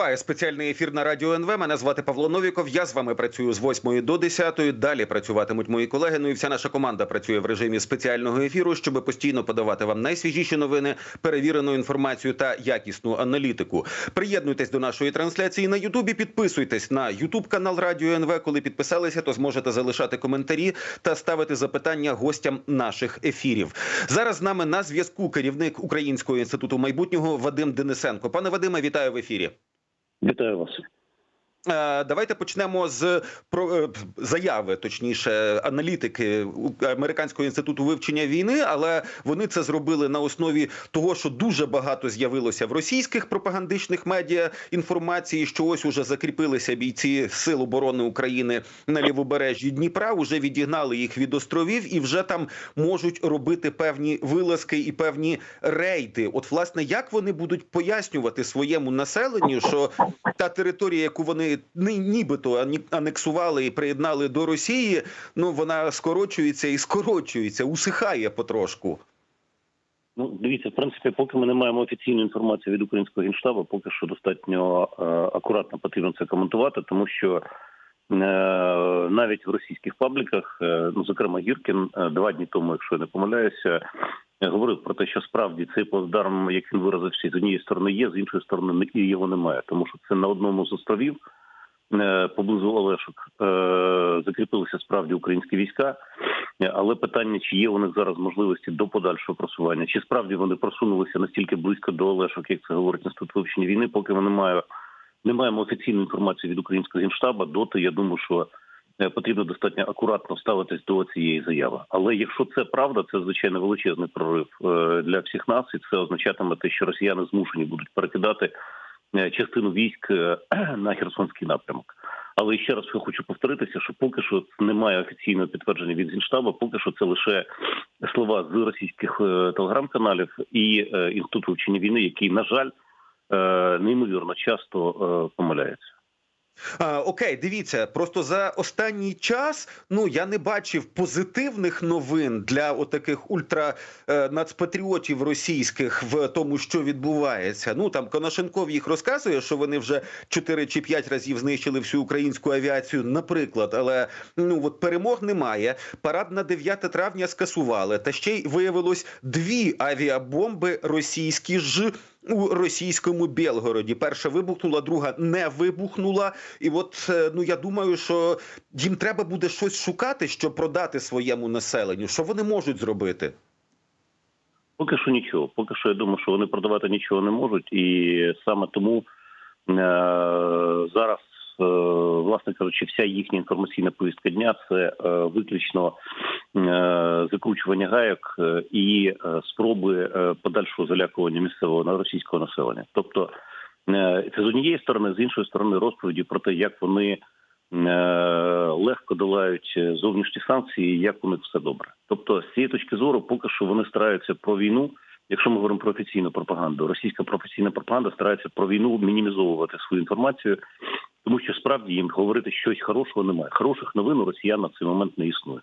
Триває спеціальний ефір на радіо НВ. Мене звати Павло Новіков. Я з вами працюю з 8 до 10. Далі працюватимуть мої колеги. Ну і вся наша команда працює в режимі спеціального ефіру, щоб постійно подавати вам найсвіжіші новини, перевірену інформацію та якісну аналітику. Приєднуйтесь до нашої трансляції на Ютубі. Підписуйтесь на Ютуб канал Радіо НВ. Коли підписалися, то зможете залишати коментарі та ставити запитання гостям наших ефірів. Зараз з нами на зв'язку керівник Українського інституту майбутнього Вадим Денисенко. Пане Вадиме, вітаю в ефірі. Вітаю вас. Е, Давайте почнемо з про е, заяви, точніше, аналітики Американського інституту вивчення війни, але вони це зробили на основі того, що дуже багато з'явилося в російських пропагандичних медіа інформації, що ось уже закріпилися бійці Сил оборони України на лівобережжі Дніпра, уже відігнали їх від островів і вже там можуть робити певні вилазки і певні рейди. От, власне, як вони будуть пояснювати своєму населенню, що та територія, яку вони ні- нібито анексували і приєднали до Росії, ну вона скорочується і скорочується, усихає потрошку. Ну, дивіться, в принципі, поки ми не маємо офіційної інформації від українського генштабу, поки що достатньо е, акуратно потрібно це коментувати, тому що е, навіть в російських пабліках, е, ну зокрема Гіркін, е, два дні тому, якщо я не помиляюся, е, говорив про те, що справді цей плацдарм, як він виразився, з однієї сторони є, з іншої сторони його немає, тому що це на одному з островів. Е, Поблизу Олешок е, закріпилися справді українські війська, Е, але питання, чи є у них зараз можливості до подальшого просування, чи справді вони просунулися настільки близько до Олешок, як це говорить інститут вивчення війни, поки ми не маємо, не маємо офіційної інформації від українського генштаба, доти я думаю, що потрібно достатньо акуратно ставитись до цієї заяви. Але якщо це правда, це звичайно величезний прорив для всіх нас, і це означатиме те, що росіяни змушені будуть перекидати частину військ е, на Херсонський напрямок. Але ще раз хочу повторитися, що поки що немає офіційного підтвердження від Генштабу, поки що це лише слова з російських е, телеграм-каналів і е, інституту вчення війни, який, на жаль, е, неймовірно часто е, помиляється. А, окей, дивіться, просто за останній час ну я не бачив позитивних новин для отаких ультра е, російських в тому, що відбувається. Ну там Коношенков їх розказує, що вони вже 4 чи 5 разів знищили всю українську авіацію, наприклад. Але ну от перемог немає. Парад на 9 травня скасували, та ще й виявилось дві авіабомби російські ж у російському Білгороді. Перша вибухнула, друга не вибухнула. І от е, ну я думаю, що їм треба буде щось шукати, щоб продати своєму населенню. Що вони можуть зробити? Поки що нічого. Поки що я думаю, що вони продавати нічого не можуть, і саме тому е, зараз, власне кажучи, вся їхня інформаційна повістка дня це е, виключно е, закручування гайок е, і е, спроби е, подальшого залякування місцевого на російського населення. Тобто, е, це з однієї сторони, з іншої сторони, розповіді про те, як вони. е, Легко долають зовнішні санкції, як у них все добре. Тобто, з цієї точки зору, поки що вони стараються про війну. Якщо ми говоримо про офіційну пропаганду, російська професійна пропаганда старається про війну мінімізовувати свою інформацію, тому що справді їм говорити щось хорошого немає. Хороших новин у росіян на цей момент не існує.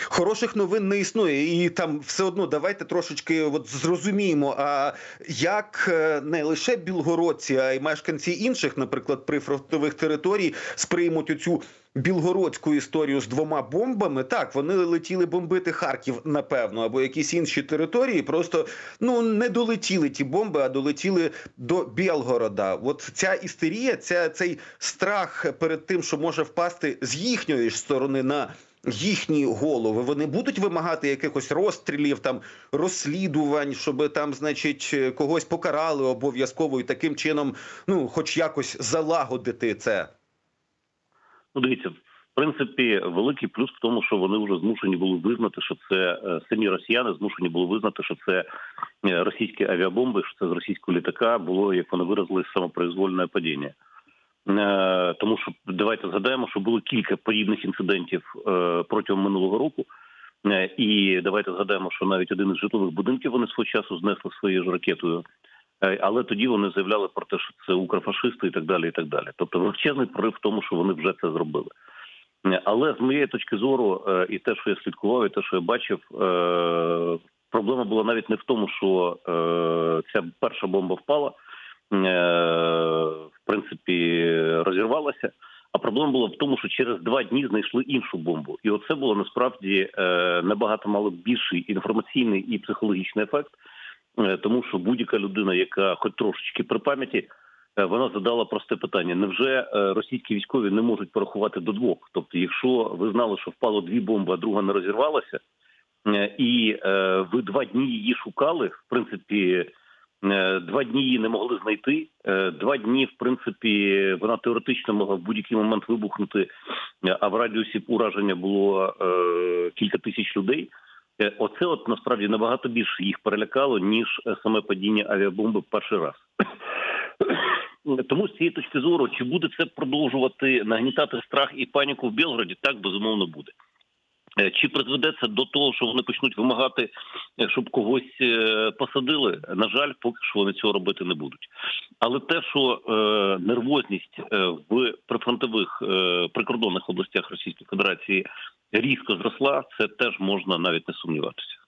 Хороших новин не існує, і там все одно давайте трошечки от зрозуміємо. А як е, не лише білгородці, а й мешканці інших, наприклад, прифронтових територій, сприймуть оцю білгородську історію з двома бомбами? Так, вони летіли бомбити Харків, напевно, або якісь інші території. Просто ну не долетіли ті бомби, а долетіли до Білгорода. От ця істерія, ця цей страх перед тим, що може впасти з їхньої ж сторони на їхні голови. Вони будуть вимагати якихось розстрілів, там розслідувань, щоб там, значить, когось покарали обов'язково і таким чином, ну, хоч якось залагодити це. Ну, дивіться, в принципі, великий плюс в тому, що вони вже змушені були визнати, що це е, самі росіяни змушені були визнати, що це е, російські авіабомби, що це з російського літака було, як вони виразили, самопроизвольне падіння. Е, Тому що давайте згадаємо, що було кілька подібних інцидентів е, протягом минулого року. Е, І давайте згадаємо, що навіть один із житлових будинків вони свого часу знесли своєю ж ракетою. Але тоді вони заявляли про те, що це укрофашисти і так далі. і так далі. Тобто величезний прорив в тому, що вони вже це зробили. Але з моєї точки зору, і те, що я слідкував, і те, що я бачив, проблема була навіть не в тому, що ця перша бомба впала. Е, принципі розірвалася. А проблема була в тому, що через два дні знайшли іншу бомбу, і оце було насправді е, набагато мало більший інформаційний і психологічний ефект, е, тому що будь-яка людина, яка хоч трошечки при пам'яті, вона задала просте питання: невже російські військові не можуть порахувати до двох? Тобто, якщо ви знали, що впало дві бомби, а друга не розірвалася, і ви два дні її шукали, в принципі. Е, Два дні її не могли знайти. Е, Два дні, в принципі, вона теоретично могла в будь-який момент вибухнути, е, а в радіусі ураження було кілька тисяч людей. Оце от насправді набагато більше їх перелякало, ніж саме падіння авіабомби перший раз. Тому з цієї точки зору, чи буде це продовжувати нагнітати страх і паніку в Білгороді, так безумовно буде. Е, Чи призведе це до того, що вони почнуть вимагати, е, щоб когось е, посадили? На жаль, поки що вони цього робити не будуть. Але те, що нервозність в прифронтових прикордонних областях Російської Федерації різко зросла, це теж можна навіть не сумніватися.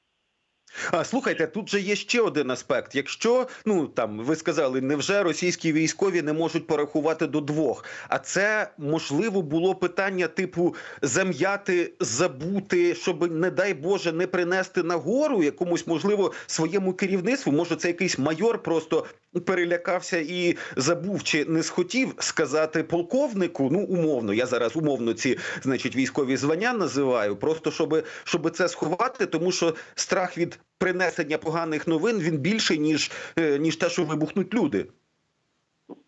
А слухайте, тут же є ще один аспект. Якщо ну там ви сказали, невже російські військові не можуть порахувати до двох? А це можливо було питання типу зам'яти, забути, щоб, не дай Боже, не принести нагору якомусь, можливо, своєму керівництву. Може, це якийсь майор просто перелякався і забув чи не схотів сказати полковнику. Ну, умовно, я зараз умовно ці, значить, військові звання називаю, просто щоб, щоб це сховати, тому що страх від принесення поганих новин він більший ніж, е, ніж те, що вибухнуть люди.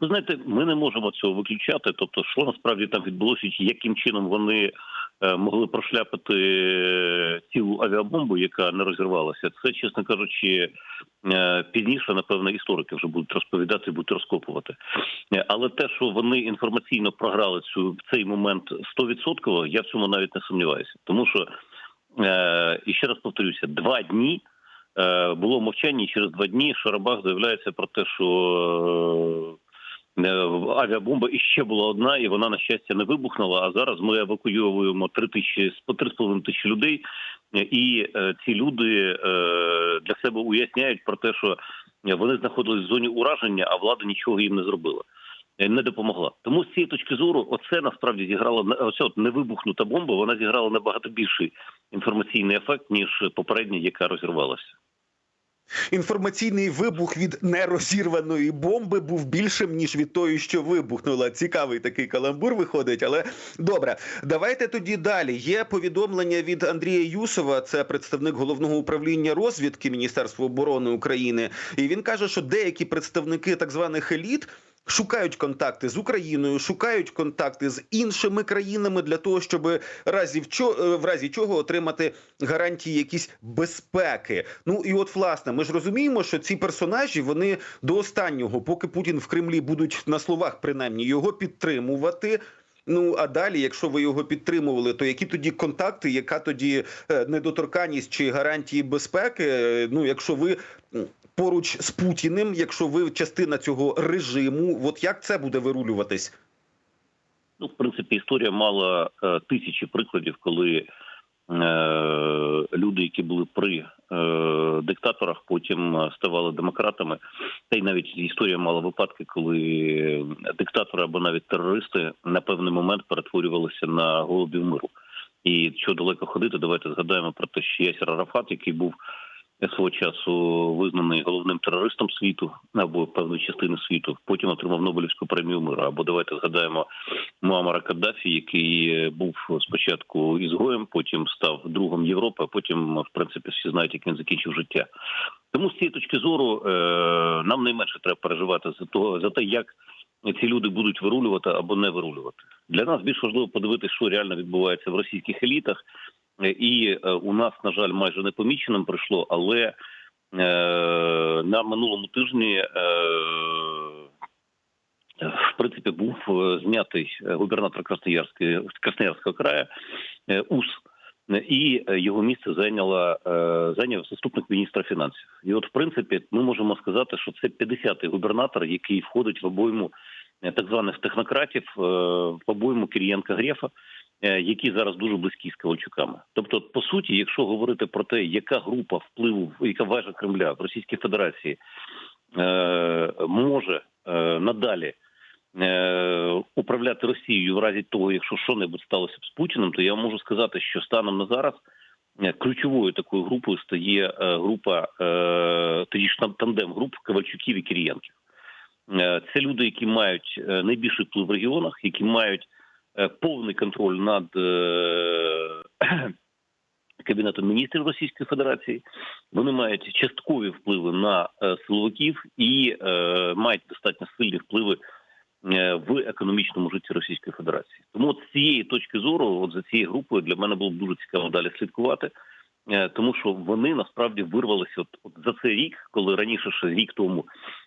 Ви знаєте, ми не можемо цього виключати. Тобто, що насправді там відбулося, яким чином вони е, могли прошляпити е, цілу авіабомбу, яка не розірвалася. Це, чесно кажучи, пізніше, напевно, історики вже будуть розповідати будуть розкопувати. Е, Але те, що вони інформаційно програли цю в цей момент 100%, я в цьому навіть не сумніваюся, тому що е, і ще раз повторюся, два дні. Е, Було мовчання, і через два дні Шарабах заявляється про те, що е, авіабомба іще була одна, і вона на щастя не вибухнула. А зараз ми евакуюємо три тисячі по з половиною тисячі людей, е, і е, ці люди е, для себе уясняють про те, що вони знаходились в зоні ураження, а влада нічого їм не зробила. е, Не допомогла. Тому з цієї точки зору, оце насправді зіграло оця от невибухнута бомба. Вона зіграла набагато більший інформаційний ефект ніж попередня, яка розірвалася. Інформаційний вибух від нерозірваної бомби був більшим ніж від тої, що вибухнула. Цікавий такий каламбур виходить. Але добре, давайте тоді далі. Є повідомлення від Андрія Юсова, це представник головного управління розвідки Міністерства оборони України. І він каже, що деякі представники так званих еліт. Шукають контакти з Україною, шукають контакти з іншими країнами для того, щоб разі в е, в разі чого отримати гарантії якісь безпеки. Ну і от власне, ми ж розуміємо, що ці персонажі вони до останнього, поки Путін в Кремлі будуть на словах принаймні його підтримувати. Ну а далі, якщо ви його підтримували, то які тоді контакти, яка тоді е, недоторканність чи гарантії безпеки? Е, Ну, якщо ви поруч з Путіним, якщо ви частина цього режиму, от як це буде вирулюватись? Ну, в принципі, історія мала е, тисячі прикладів, коли е, люди, які були при е, диктаторах, потім е, ставали демократами. Та й навіть історія мала випадки, коли диктатори або навіть терористи на певний момент перетворювалися на голубів миру. І що далеко ходити, давайте згадаємо про те, що Ясер Арафат, який був свого часу визнаний головним терористом світу або певної частини світу, потім отримав Нобелівську премію миру. Або давайте згадаємо Муамара Каддафі, який е, був спочатку ізгоєм, потім став другом Європи, а потім, в принципі, всі знають, як він закінчив життя. Тому з цієї точки зору е, нам найменше треба переживати за того за те, як ці люди будуть вирулювати або не вирулювати. Для нас більш важливо подивитися, що реально відбувається в російських елітах. І е, у нас, на жаль, майже непоміченим прийшло, але е, на минулому тижні е, в принципі був знятий губернатор Красноярського краю УС. І його місце зайняла зайняв заступник міністра фінансів. І от, в принципі, ми можемо сказати, що це 50-й губернатор, який входить в обойму так званих технократів, в обойму Кирієнка Грефа, які зараз дуже близькі з Ковальчуками. Тобто, по суті, якщо говорити про те, яка група впливу, яка вежа Кремля в Російській Федерації е, може е, надалі е, управляти Росією в разі того, якщо що-небудь сталося б з Путіним, то я можу сказати, що станом на зараз е, ключовою такою групою стає е, група е, тоді ж тандем груп Ковальчуків і Кирієнків. Е, Це люди, які мають е, найбільший вплив в регіонах, які мають е, повний контроль над е, Кабінетом міністрів Російської Федерації. Вони мають часткові впливи на е, силовиків і е, мають достатньо сильні впливи е, в економічному житті Російської Федерації. Тому от з цієї точки зору, от за цією групою, для мене було б дуже цікаво далі слідкувати. е, Тому що вони насправді вирвалися от, от за цей рік, коли раніше ще рік тому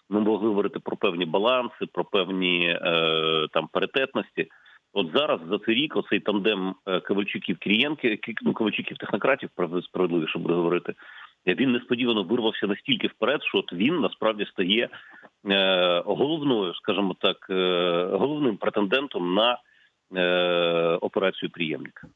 ми могли говорити про певні баланси, про певні е, там паритетності. От зараз за цей рік оцей тандем е, Ковальчуків Кирієнки, ну, Ковальчуків технократів, прав- справедливіше буде говорити. е, Він несподівано вирвався настільки вперед, що от він насправді стає е, головною, скажімо так, головним претендентом на операцію приємника.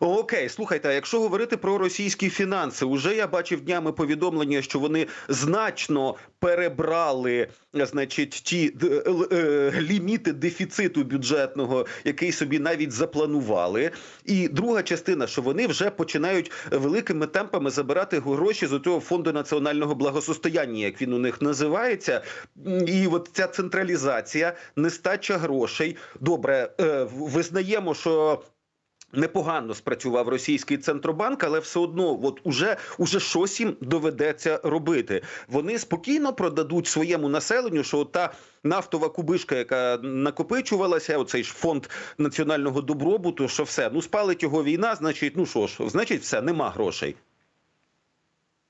Окей, слухайте, а якщо говорити про російські фінанси, уже я бачив днями повідомлення, що вони значно перебрали, значить, ті л- е, ліміти дефіциту бюджетного, який собі навіть запланували. І друга частина, що вони вже починають великими темпами забирати гроші з цього фонду національного благосостояння, як він у них називається. І от ця централізація, нестача грошей. Добре, е, визнаємо, що непогано спрацював російський центробанк, але все одно, от уже, уже щось їм доведеться робити. Вони спокійно продадуть своєму населенню, що та нафтова кубишка, яка накопичувалася, оцей ж фонд національного добробуту, що все, ну спалить його війна, значить, ну що ж, значить, все, нема грошей.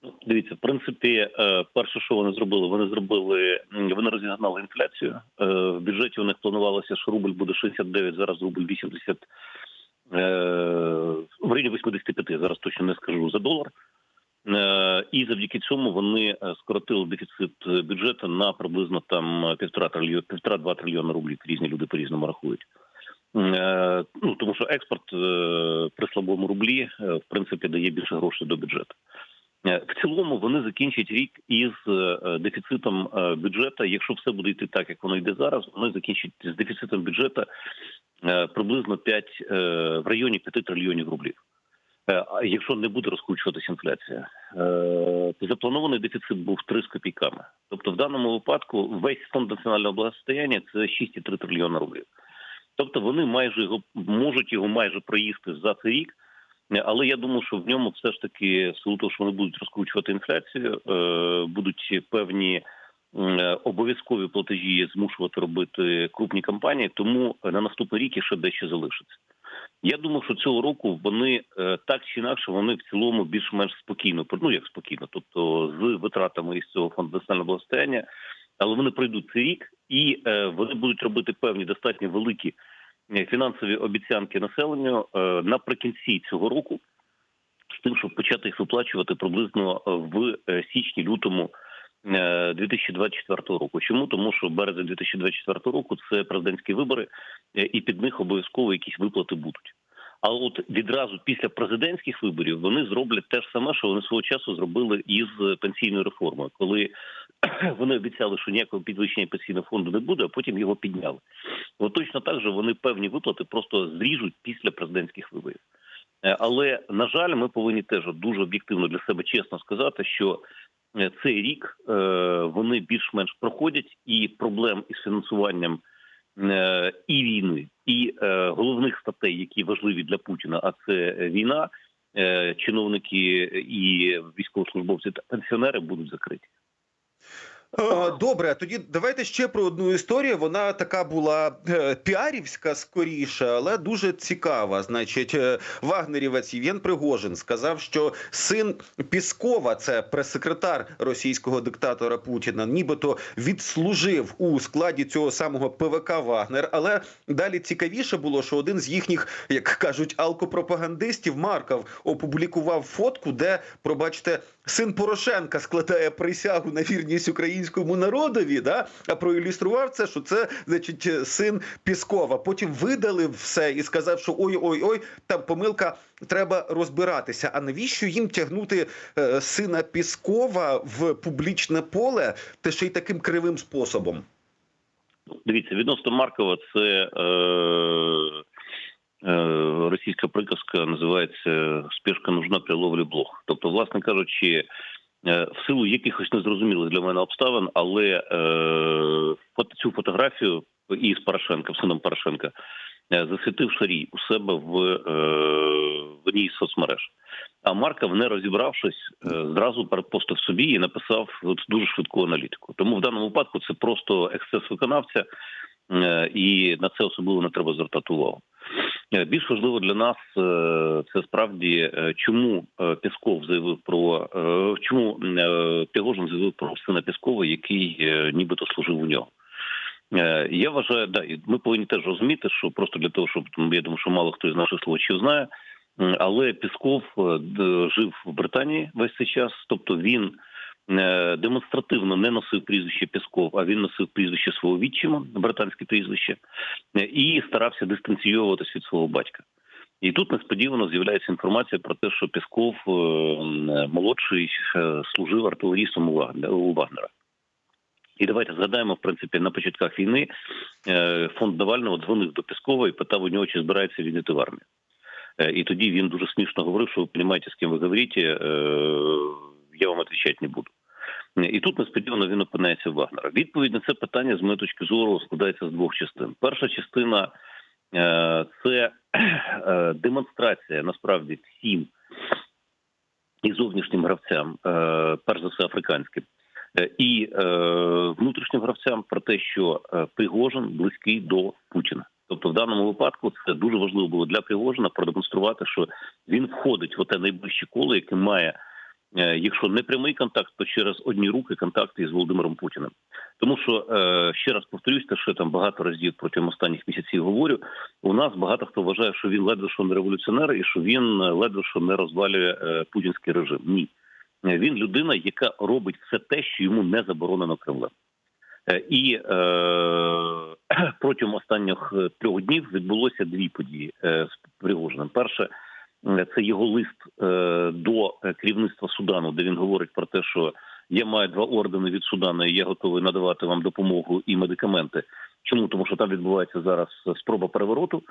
Ну, Дивіться, в принципі, е, перше, що вони зробили, вони зробили вони розігнали інфляцію. Е, В бюджеті у них планувалося, що рубль буде 69, зараз рубль 80, е, в районі 85, зараз точно не скажу за долар. Е, І завдяки цьому вони е, скоротили дефіцит е, бюджету на приблизно там півтора трильйона, півтора-два трильйона рублів. Різні люди по різному рахують. Е, Ну тому що експорт е, при слабому рублі е, в принципі дає більше грошей до бюджету. Е, В цілому вони закінчать рік із е, дефіцитом е, бюджету. Якщо все буде йти так, як воно йде зараз, вони закінчать з дефіцитом бюджету приблизно 5, е, в районі 5 трильйонів рублів. Якщо не буде розкручуватися інфляція, запланований дефіцит був 3 з копійками. Тобто, в даному випадку весь фонд національного благосостояння це 6,3 трильйона рублів. Тобто вони майже його можуть його майже проїсти за цей рік. Але я думаю, що в ньому все ж таки силу того, що вони будуть розкручувати інфляцію, е, будуть певні е, обов'язкові платежі змушувати робити крупні компанії, тому на наступний рік ще дещо залишиться. Я думаю, що цього року вони е, так чи інакше вони в цілому більш-менш спокійно, ну як спокійно, тобто з витратами із цього фонду національного благосостояння, але вони пройдуть цей рік і вони будуть робити певні достатньо великі фінансові обіцянки населенню е, наприкінці цього року, з тим, щоб почати їх виплачувати приблизно е, в е, січні-лютому е, 2024 року. Чому тому, що березень 2024 року це президентські вибори, е, і під них обов'язково якісь виплати будуть. А от відразу після президентських виборів вони зроблять те ж саме, що вони свого часу зробили із пенсійною реформою, коли вони обіцяли, що ніякого підвищення пенсійного фонду не буде, а потім його підняли. От точно так же вони певні виплати просто зріжуть після президентських виборів. Е, Але на жаль, ми повинні теж дуже об'єктивно для себе чесно сказати, що е, цей рік е, вони більш-менш проходять, і проблем із фінансуванням і війни, і головних статей, які важливі для Путіна, а це війна, чиновники і військовослужбовці та пенсіонери будуть закриті. Добре, тоді давайте ще про одну історію. Вона така була е, піарівська скоріше, але дуже цікава. Значить, е, вагнерівець Євген Пригожин сказав, що син Піскова, це прес-секретар російського диктатора Путіна, нібито відслужив у складі цього самого ПВК Вагнер. Але далі цікавіше було, що один з їхніх, як кажуть, алкопропагандистів Марков опублікував фотку, де, пробачте, син Порошенка складає присягу на вірність українському народові. Да? А проілюстрував це, що це значить син Піскова. Потім видалив все і сказав, що ой, ой, ой, там помилка, треба розбиратися. А навіщо їм тягнути е, сина Піскова в публічне поле, та ще й таким кривим способом? Дивіться, відносно Маркова, це е, е, російська приказка називається Спешка нужна при ловлі блох. Тобто, власне кажучи, в силу якихось незрозумілих для мене обставин, але е, цю фотографію із Порошенка, сином Порошенка, е, засвітив Шарій у себе в, е, в одній соцмереж. А Марков, не розібравшись, е, зразу перепостив собі і написав дуже швидку аналітику. Тому в даному випадку це просто ексцес виконавця, е, і на це особливо не треба звертати увагу. Е, Більш важливо для нас е, це справді е, чому Пісков заявив про чому Пригожин заявив про сина Піскова, який нібито служив у нього. Я вважаю, да, і ми повинні теж розуміти, що просто для того, щоб я думаю, що мало хто із наших слухачів знає, але Пісков жив в Британії весь цей час, тобто він демонстративно не носив прізвище Пісков, а він носив прізвище свого відчима, британське прізвище, е, і старався дистанційовуватись від свого батька. І тут несподівано з'являється інформація про те, що Пісков е, молодший е, служив артилерістом у Вагнера. І давайте згадаємо, в принципі, на початках війни е, фонд Навального дзвонив до Піскова і питав у нього, чи збирається він йти в армію. Е, І тоді він дуже смішно говорив, що ви розумієте, з ким ви говорите, е, я вам відповідати не буду. І тут несподівано він опиняється в Вагнера. Відповідь на це питання, з моєї точки зору, складається з двох частин. Перша частина е, це е, демонстрація насправді всім і зовнішнім гравцям, е, перш за все африканським, і внутрішнім гравцям про те, що Пригожин близький до Путіна. Тобто, в даному випадку це дуже важливо було для Пригожина продемонструвати, що він входить в те найближче коло, яке має, якщо не прямий контакт, то через одні руки контакти із Володимиром Путіним. Тому що е, ще раз повторюсь, те, що я там багато разів протягом останніх місяців говорю. У нас багато хто вважає, що він ледве що не революціонер, і що він е, ледве що не розвалює е, путінський режим. Ні, Е, він людина, яка робить все те, що йому не заборонено Кремлем. Е, І е, протягом останніх е, трьох днів відбулося дві події е, з Пригожиним. Перше, е, це його лист е, до керівництва Судану, де він говорить про те, що я маю два ордени від Судану, і я готовий надавати вам допомогу і медикаменти. Чому тому, що там відбувається зараз спроба перевороту?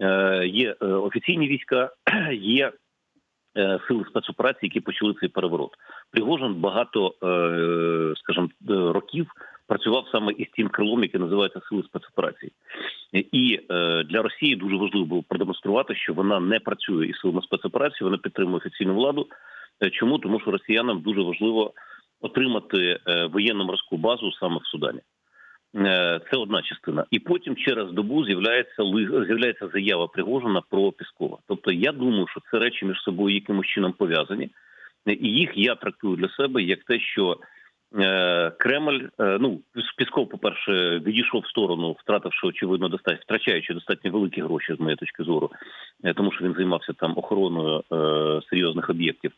Е, Є е, офіційні війська, є сили спецоперації, які почали цей переворот. Пригожин багато, скажімо, років працював саме із тим крилом, яке називається сили спецоперацій. І е, для Росії дуже важливо було продемонструвати, що вона не працює із силами спецоперацій, вона підтримує офіційну владу. Е, Чому тому, що росіянам дуже важливо отримати е, воєнно-морську базу саме в Судані. Це одна частина, і потім через добу з'являється з'являється заява Пригожина про Піскова. Тобто, я думаю, що це речі між собою якимось чином пов'язані, і їх я трактую для себе як те, що Кремль, е, ну Пісков, по перше, відійшов в сторону, втративши очевидно достатньо втрачаючи достатньо великі гроші з моєї точки зору, е, тому що він займався там охороною е, серйозних об'єктів.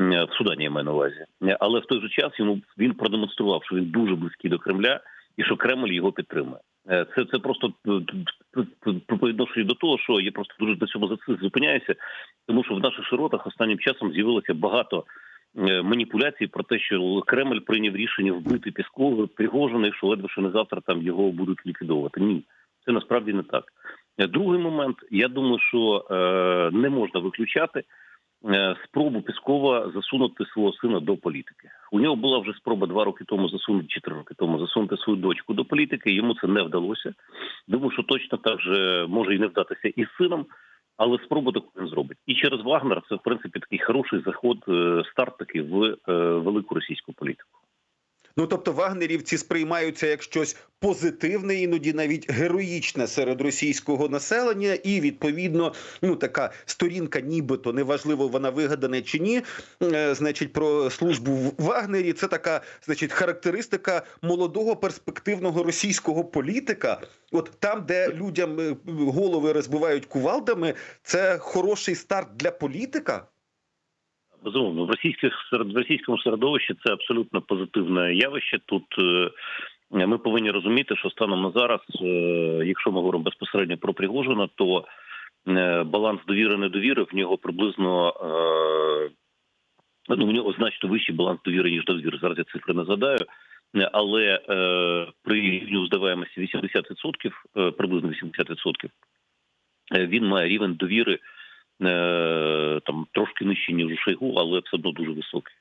Е, В Судані я маю на увазі, Е, але в той же час йому він продемонстрував, що він дуже близький до Кремля і що Кремль його підтримує. Е, Це це просто е, по відношенню до того, що я просто дуже цьому за- зупиняюся, тому що в наших широтах останнім часом з'явилося багато е, маніпуляцій про те, що Кремль прийняв рішення вбити Піскова, Пригожина, і що ледве що не завтра там його будуть ліквідовувати. Ні, це насправді не так. Е, Другий момент, я думаю, що е, не можна виключати е, спробу Піскова засунути свого сина до політики. У нього була вже спроба два роки тому засунути, чи три роки тому засунути свою дочку до політики. Йому це не вдалося. Думаю, що точно так же може і не вдатися і сином, але спробу таку він зробить. І через Вагнер це в принципі такий хороший заход, е, старт такий в е, велику російську політику. Ну тобто вагнерівці сприймаються як щось позитивне, іноді навіть героїчне серед російського населення, і відповідно, ну така сторінка, нібито неважливо, вона вигадана чи ні. е, Значить, про службу в Вагнері це така, значить, характеристика молодого перспективного російського політика. От там, де людям е, голови розбивають кувалдами, це хороший старт для політика. Безумовно, в російських серед російському середовищі це абсолютно позитивне явище. Тут е, ми повинні розуміти, що станом на зараз, е, якщо ми говоримо безпосередньо про Пригожина, то е, баланс довіри недовіри в нього приблизно ну в нього значно вищий баланс довіри ніж довіри. Зараз я цифри не згадаю. Але при рівні здаваємості 80%, е, приблизно 80%, е, він має рівень довіри там трошки нижчі, ніж у Шойгу, але все одно дуже високий.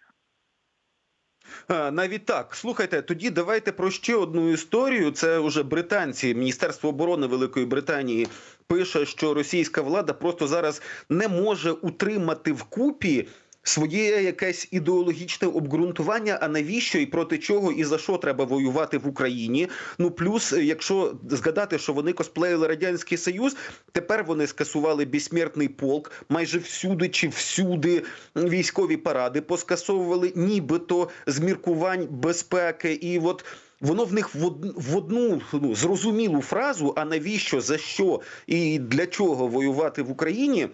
Навіть так. Слухайте, тоді давайте про ще одну історію. Це вже британці, Міністерство оборони Великої Британії пише, що російська влада просто зараз не може утримати вкупі своє якесь ідеологічне обґрунтування. А навіщо і проти чого і за що треба воювати в Україні? Ну плюс, якщо згадати, що вони косплеїли радянський союз, тепер вони скасували безсмертний полк майже всюди чи всюди військові паради поскасовували, нібито з міркувань безпеки, і от. Воно в них в од- в одну ну, зрозумілу фразу, а навіщо, за що і для чого воювати в Україні,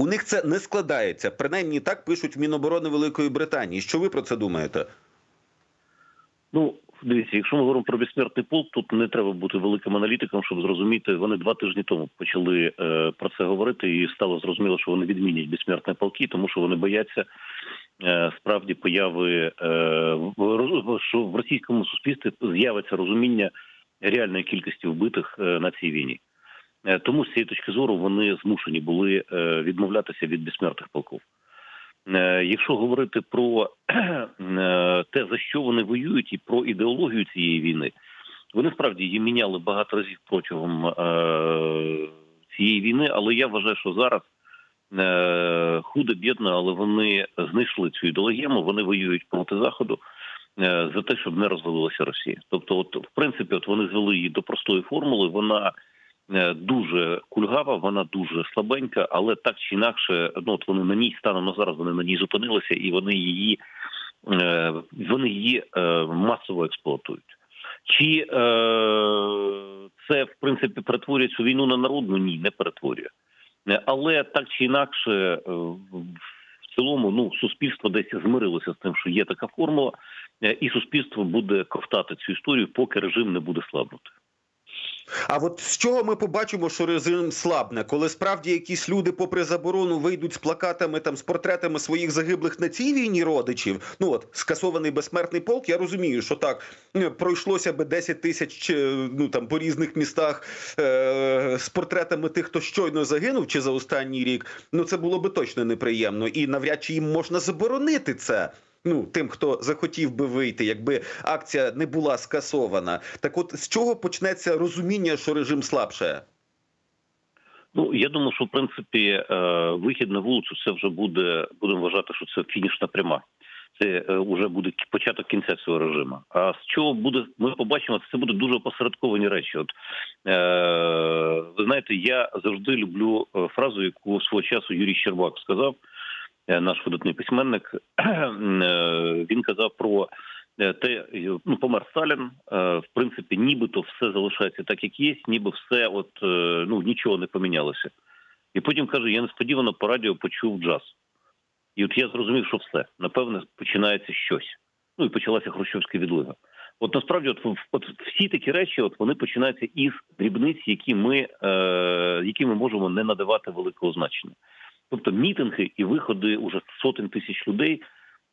у них це не складається. Принаймні так пишуть в Міноборони Великої Британії. Що ви про це думаєте? Ну, дивіться, якщо ми говоримо про безсмертний полк, тут не треба бути великим аналітиком, щоб зрозуміти. Вони два тижні тому почали е, про це говорити, і стало зрозуміло, що вони відмінять безсмертні полки, тому що вони бояться е, справді появи е, в- що в російському суспільстві з'явиться розуміння реальної кількості вбитих е, на цій війні. Е, Тому з цієї точки зору вони змушені були е, відмовлятися від безсмертних полків. Е, Якщо говорити про те, за що вони воюють, і про ідеологію цієї війни, вони справді її міняли багато разів протягом цієї війни, але я вважаю, що зараз худо бідно, але вони знайшли цю ідеологію, вони воюють проти заходу. За те, щоб не розвалилася Росія, тобто, от в принципі, от вони звели її до простої формули. Вона дуже кульгава, вона дуже слабенька, але так чи інакше, ну от вони на ній станом на зараз вони на ній зупинилися, і вони її е, вони її е, масово експлуатують. Чи е, це в принципі перетворює цю війну на народну? Ні, не перетворює. Е, Але так чи інакше, е, в цілому, ну суспільство десь змирилося з тим, що є така формула, е, і суспільство буде ковтати цю історію, поки режим не буде слабнути. А от з чого ми побачимо, що режим слабне, коли справді якісь люди, попри заборону, вийдуть з плакатами там з портретами своїх загиблих на цій війні родичів. Ну от скасований безсмертний полк. Я розумію, що так е, пройшлося би 10 тисяч чи, ну там по різних містах е- з портретами тих, хто щойно загинув, чи за останній рік. Ну це було би точно неприємно, і навряд чи їм можна заборонити це. Ну, тим, хто захотів би вийти, якби акція не була скасована. Так, от з чого почнеться розуміння, що режим слабше? Ну я думаю, що в принципі е, вихід на вулицю це вже буде. Будемо вважати, що це фінішна пряма. Це е, вже буде початок кінця цього режиму. А з чого буде, ми побачимо, це буде дуже опосередковані речі. От е, ви знаєте, я завжди люблю е, фразу, яку свого часу Юрій Щербак сказав, е, наш видатний письменник. Е, Він казав про е, те, е, ну помер Сталін. е, В принципі, нібито все залишається так, як є, ніби все, от е, ну нічого не помінялося. І потім каже: я несподівано по радіо почув джаз. І от я зрозумів, що все напевне починається щось. Ну і почалася хрущовська відлига. От насправді, от, от всі такі речі, от вони починаються із дрібниць, які ми, е, які ми можемо не надавати великого значення. Тобто мітинги і виходи уже сотень тисяч людей.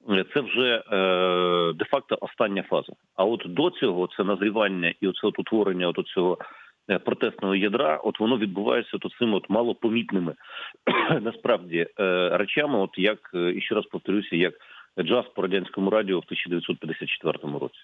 е, Це вже е, де-факто остання фаза. А от до цього це назрівання і оце от утворення от цього е, протестного ядра, от воно відбувається от цими от малопомітними насправді е, речами, от як е, і ще раз повторюся, як джаз по радянському радіо в 1954 році.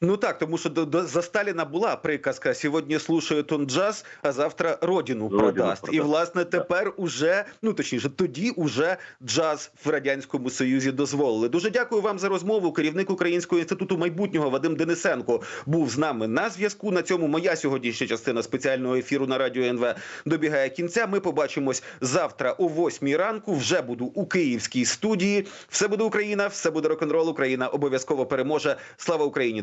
Ну так, тому що до, до, за Сталіна була приказка «Сьогодні слушають он джаз, а завтра родину, Родину продасть. І власне тепер уже, ну точніше, тоді уже джаз в радянському союзі дозволили. Дуже дякую вам за розмову. Керівник Українського інституту майбутнього Вадим Денисенко був з нами на зв'язку. На цьому моя сьогоднішня частина спеціального ефіру на радіо НВ добігає кінця. Ми побачимось завтра о 8 ранку. Вже буду у київській студії. Все буде Україна, все буде рок-н-рол. Україна обов'язково переможе. Слава Україні,